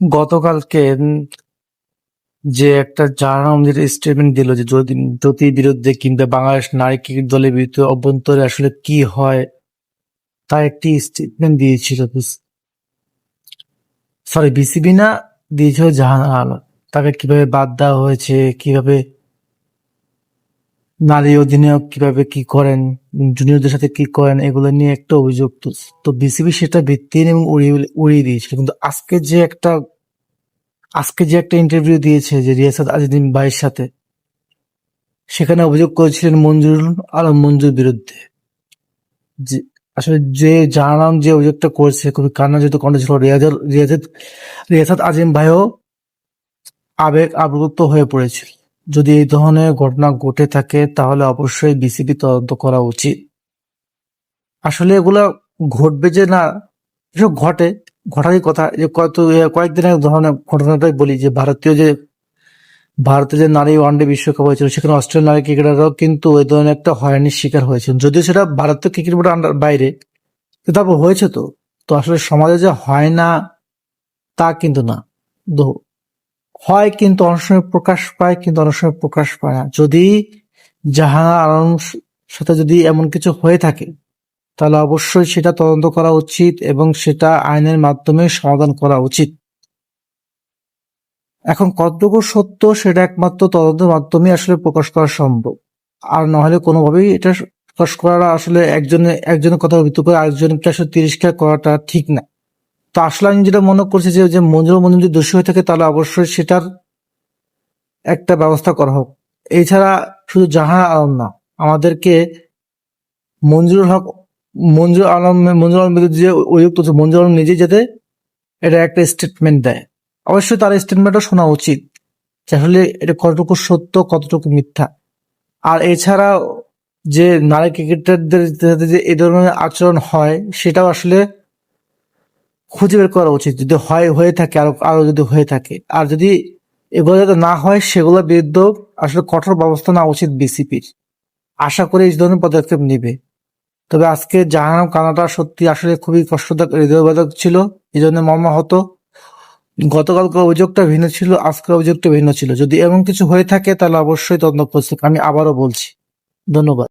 গতকালকে যে একটা জাহাঙ্গীর স্টেটমেন্ট দিল যে জ্যোতির বিরুদ্ধে কিংবা বাংলাদেশ নারী ক্রিকেট দলের বিরুদ্ধে অভ্যন্তরে আসলে কি হয় তা একটি স্টেটমেন্ট দিয়েছিল। সরি বিসিবি না, দিয়েছিল জাহান আলম তাকে কীভাবে বাদ দেওয়া হয়েছে, কীভাবে নারী অধিনায়ক কীভাবে কি করেন জুনিয়রদের সাথে কি করেন, এগুলো নিয়ে একটা অভিযোগ তো বিসিবি সেটা ভিত্তিহীন এবং উড়িয়ে উড়িয়ে দিয়েছিল কিন্তু আজকে যে একটা, আজকে যে একটা ইন্টারভিউ দিয়েছে যে রিয়াসাত আজিদিন ভাইয়ের সাথে, সেখানে অভিযোগ করেছিলেন মঞ্জুরুল আলম মঞ্জুর বিরুদ্ধে। যে আসলে যে জানালাম যে অভিযোগটা করছে, খুবই কান্নাজড়িত কণ্ঠ ছিল রিয়াজুল রিয়াজত রিয়াসাত আজিম ভাইও আবেগ আপ্লুত হয়ে পড়েছিল। যদি এই ধরনের ঘটনা ঘটে থাকে, তাহলে অবশ্যই বিসিবি তদন্ত করা উচিত। আসলে এগুলা ঘটবে যে না, এসব ঘটে, ঘটারই কথা। যে কত কয়েকদিন আগে ধরনের ঘটনাটাই বলি যে ভারতীয় যে, ভারতের যে নারী ওয়ানডে বিশ্বকাপ হয়েছিল, সেখানে অস্ট্রেলিয়ান নারী ক্রিকেটাররাও কিন্তু ওই ধরনের একটা হয়রানির শিকার হয়েছে যদিও সেটা ভারতীয় ক্রিকেট বোর্ডের আন্ডার বাইরে তারপর হয়েছে তো। তো আসলে সমাজে যে হয় না, তা কিন্তু না। হয় কিন্তু অনেক সময় প্রকাশ পায়, কিন্তু অনেক সময় প্রকাশ পায় না। যদি জাহান আলম সাথে যদি এমন কিছু হয়ে থাকে, তাহলে অবশ্যই সেটা তদন্ত করা উচিত এবং সেটা আইনের মাধ্যমে সমাধান করা উচিত। এখন কতটুকু সত্য সেটা একমাত্র তদন্তের মাধ্যমে আসলে প্রকাশ করা সম্ভব। আর নাহলে কোনোভাবেই এটা প্রকাশ করা আসলে একজনে একজনের কথা ভিত্তি করে আরেকজনকে আসলে তিরস্কার করাটা ঠিক না। তো আসলে আমি যেটা মনে করছি যে যে মঞ্জুর মঞ্জুর যদি দোষী হয়ে থাকে, তাহলে অবশ্যই সেটার একটা ব্যবস্থা করা হোক। এছাড়া শুধু জাহান আলম না, আমাদেরকে মঞ্জুর হক মঞ্জুর আলম মঞ্জুর আলম যে অভিযুক্ত তুলছে মঞ্জুর আলম নিজে যেতে এটা একটা স্টেটমেন্ট দেয়। অবশ্যই তার স্টেটমেন্টও শোনা উচিত, যে আসলে এটা কতটুকু সত্য, কতটুকু মিথ্যা। আর এছাড়া যে নারী ক্রিকেটারদের যে এ ধরনের আচরণ হয়, সেটাও আসলে খুঁজে বের করা উচিত। যদি হয়, হয়ে থাকে, আরও আরও যদি হয়ে থাকে। আর যদি এগুলো যাতে না হয়, সেগুলোর বিরুদ্ধে আসলে কঠোর ব্যবস্থা নেওয়া উচিত বিসিপির। আশা করি এই ধরনের পদক্ষেপ নিবে। তবে আজকে জাহানাম কানাডা সত্যি আসলে খুবই কষ্টদায়ক, হৃদয়বাদক ছিল। এই জন্য মর্মাহত গতকালকে অভিযোগটা ভিন্ন ছিল, আজকের অভিযোগটা ভিন্ন ছিল। যদি এমন কিছু হয়ে থাকে, তাহলে অবশ্যই তদন্ত প্রস্তুত। আমি আবারও বলছি। ধন্যবাদ।